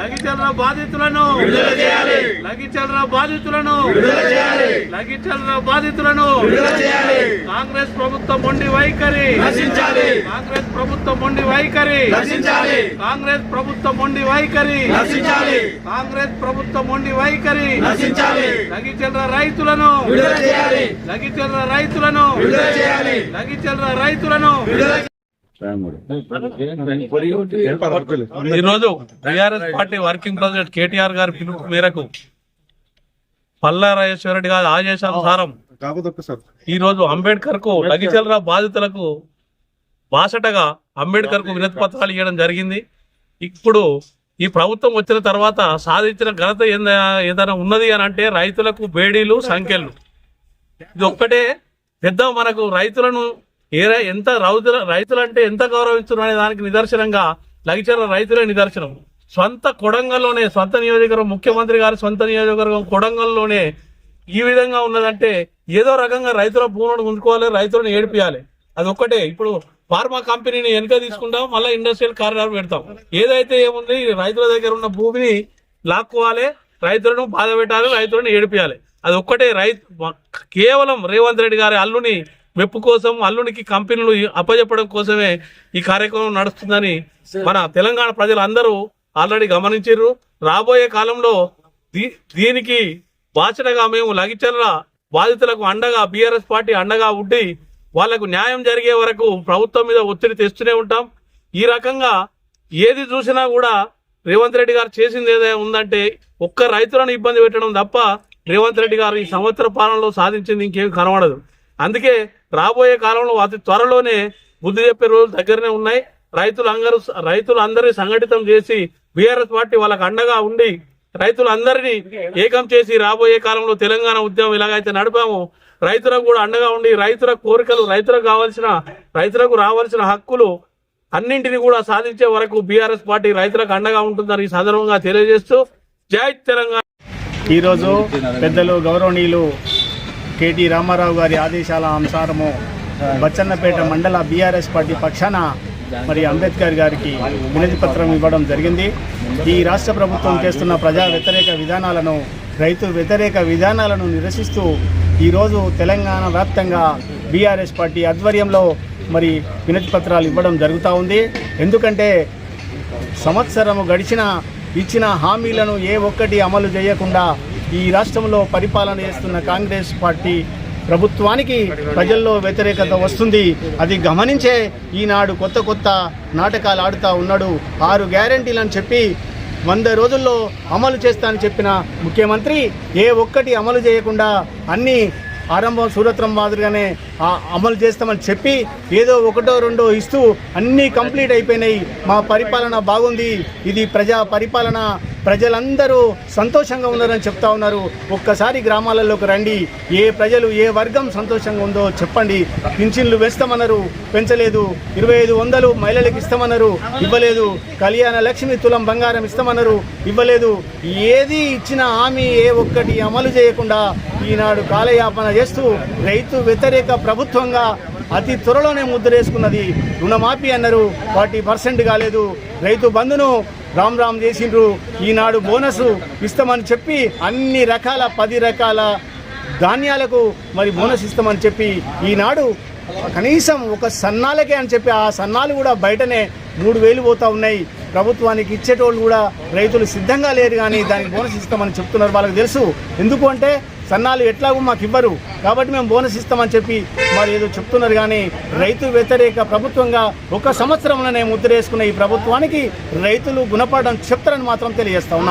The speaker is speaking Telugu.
లగిచల్ర బాధితులను లగిచల్ర బాధితులను లగిచల్ర బాధితులను కాంగ్రెస్ ప్రభుత్వం మొండి వైఖరి. కాంగ్రెస్ ప్రభుత్వం మొండి వైఖరి. కాంగ్రెస్ ప్రభుత్వం మొండి వైఖరి. కాంగ్రెస్ ప్రభుత్వం మొండి వైఖరి. లగిచల్ర రైతులను లగిచల్ర రైతులను లగిచల్ర రైతులను ఈ రోజు TRS party working president KTR గారి పిలుపు మేరకు పల్లా రాజేశ్వర గారి ఆదేశానుసారం ఈ రోజు అంబేద్కర్కు లగిచలరా బాధితులకు బాసటగా అంబేద్కర్కు వినతి పత్రాలు ఇవ్వడం జరిగింది. ఇప్పుడు ఈ ప్రభుత్వం వచ్చిన తర్వాత సాధించిన ఘనత ఏంద- ఏదైనా ఉన్నది అని అంటే రైతులకు బేడీలు సంఖ్యలు. ఇది ఒక్కటే. పెద్ద మనకు రైతులను ఏ రై- ఎంత రౌతుల రైతులు అంటే ఎంత గౌరవించడం అనే దానికి నిదర్శనంగా లగిచర్ల రైతులే నిదర్శనం. సొంత కొడంగల్లోనే సొంత నియోజకవర్గం ముఖ్యమంత్రి గారి సొంత నియోజకవర్గం కొడంగల్లోనే ఈ విధంగా ఉన్నదంటే ఏదో రకంగా రైతుల భూములను ఉంచుకోవాలి రైతులను ఏడిపియాలి. అది ఒక్కటే ఇప్పుడు ఫార్మా కంపెనీని వెనుక తీసుకుంటాం మళ్ళీ ఇండస్ట్రియల్ కారిడార్ పెడతాం. ఏదైతే ఏముంది రైతుల దగ్గర ఉన్న భూమిని లాక్కోవాలి రైతులను బాధ పెట్టాలి రైతులను ఏడిపియాలి. అది ఒక్కటే రైతు కేవలం రేవంత్ రెడ్డి గారి అల్లుని మెప్పు కోసం అల్లునికి కంపెనీలు అప్పజెప్పడం కోసమే ఈ కార్యక్రమం నడుస్తుందని మన తెలంగాణ ప్రజలందరూ ఆల్రెడీ గమనించారు. రాబోయే కాలంలో దీనికి బాచడగా మేము లగిచర్ల బాధితులకు అండగా బీఆర్ఎస్ పార్టీ అండగా ఉండి వాళ్ళకు న్యాయం జరిగే వరకు ప్రభుత్వం మీద ఒత్తిడి తెస్తూనే ఉంటాం. ఈ రకంగా ఏది చూసినా కూడా రేవంత్ రెడ్డి గారు చేసింది ఏదైనా ఉందంటే ఒక్క రైతులను ఇబ్బంది పెట్టడం తప్ప రేవంత్ రెడ్డి గారు ఈ సంవత్సర పాలనలో సాధించింది ఇంకేం కనబడదు. అందుకే రాబోయే కాలంలో అతి త్వరలోనే బుద్ధి చెప్పే రోజులు దగ్గరనే ఉన్నాయి. రైతులు అందరూ రైతులు అందరినీ సంఘటితం చేసి బీఆర్ఎస్ పార్టీ వాళ్ళకు అండగా ఉండి రైతులందరినీ ఏకం చేసి రాబోయే కాలంలో తెలంగాణ ఉద్యమం ఎలాగైతే నడిపామో. రైతులకు కూడా అండగా ఉండి రైతుల కోరికలు రైతులకు కావాల్సిన రైతులకు రావాల్సిన హక్కులు అన్నింటినీ కూడా సాధించే వరకు బీఆర్ఎస్ పార్టీ రైతులకు అండగా ఉంటుందని ఈ సందర్భంగా తెలియజేస్తూ జై తెలంగాణ. ఈరోజు పెద్దలు గౌరవనీయులు కేటీ రామారావు గారి ఆదేశాల అనుసారము బచ్చన్నపేట మండల బీఆర్ఎస్ పార్టీ పక్షాన మరి అంబేద్కర్ గారికి వినతి పత్రం ఇవ్వడం జరిగింది. ఈ రాష్ట్ర ప్రభుత్వం చేస్తున్న ప్రజా వ్యతిరేక విధానాలను రైతు వ్యతిరేక విధానాలను నిరసిస్తూ ఈరోజు తెలంగాణ వ్యాప్తంగా బీఆర్ఎస్ పార్టీ ఆధ్వర్యంలో మరి వినతి పత్రాలు ఇవ్వడం జరుగుతూ ఉంది. ఎందుకంటే సంవత్సరము గడిచిన ఇచ్చిన హామీలను ఏ ఒక్కటి అమలు చేయకుండా ఈ రాష్ట్రంలో పరిపాలన చేస్తున్న కాంగ్రెస్ పార్టీ ప్రభుత్వానికి ప్రజల్లో వ్యతిరేకత వస్తుంది. అది గమనించే ఈనాడు కొత్త కొత్త నాటకాలు ఆడుతూ ఉన్నాడు. ఆరు గ్యారంటీలని చెప్పి వంద రోజుల్లో అమలు చేస్తానని చెప్పిన ముఖ్యమంత్రి ఏ ఒక్కటి అమలు చేయకుండా అన్నీ ఆరంభం సూరత్రం మాదిరిగానే అమలు చేస్తామని చెప్పి ఏదో ఒకటో రెండో ఇస్తూ అన్నీ కంప్లీట్ అయిపోయినాయి. మా పరిపాలన బాగుంది. ఇది ప్రజా పరిపాలన. ప్రజలందరూ సంతోషంగా ఉన్నారని చెప్తా ఉన్నారు. ఒక్కసారి గ్రామాలలోకి రండి. ఏ ప్రజలు ఏ వర్గం సంతోషంగా ఉందో చెప్పండి. పింఛన్లు వేస్తామన్నారు పెంచలేదు. ఇరవై ఐదు వందలు మహిళలకు ఇస్తామన్నారు ఇవ్వలేదు. కళ్యాణ లక్ష్మి తులం బంగారం ఇస్తామన్నారు ఇవ్వలేదు. ఏది ఇచ్చిన హామీ ఏ ఒక్కటి అమలు చేయకుండా ఈనాడు కాలయాపన చేస్తూ రైతు వ్యతిరేక ప్రభుత్వంగా అతి త్వరలోనే ముద్రేసుకున్నది రుణమాఫీ అన్నారు. ఫార్టీ పర్సెంట్ కాలేదు. రైతు బంధును రామ్ రామ్ చేసిండ్రు. ఈనాడు బోనస్ ఇస్తామని చెప్పి అన్ని రకాల పది రకాల ధాన్యాలకు మరి బోనస్ ఇస్తామని చెప్పి ఈనాడు కనీసం ఒక సన్నాలకే అని చెప్పి ఆ సన్నాలు కూడా బయటనే మూడు వేలు పోతా ఉన్నాయి. ప్రభుత్వానికి ఇచ్చేటోళ్ళు కూడా రైతులు సిద్ధంగా లేరు కానీ దానికి బోనస్ ఇస్తామని చెప్తున్నారు. వాళ్ళకి తెలుసు. ఎందుకు అంటే సన్నాలు ఎట్లాగో మాకు ఇవ్వరు. కాబట్టి మేము బోనస్ ఇస్తామని చెప్పి మరి ఏదో చెప్తున్నారు కానీ రైతు వ్యతిరేక ప్రభుత్వంగా ఒక సంవత్సరంలోనే ముద్ర వేసుకున్న ఈ ప్రభుత్వానికి రైతులు గుణపాఠం చెప్తారని మాత్రం తెలియజేస్తా ఉన్నాం.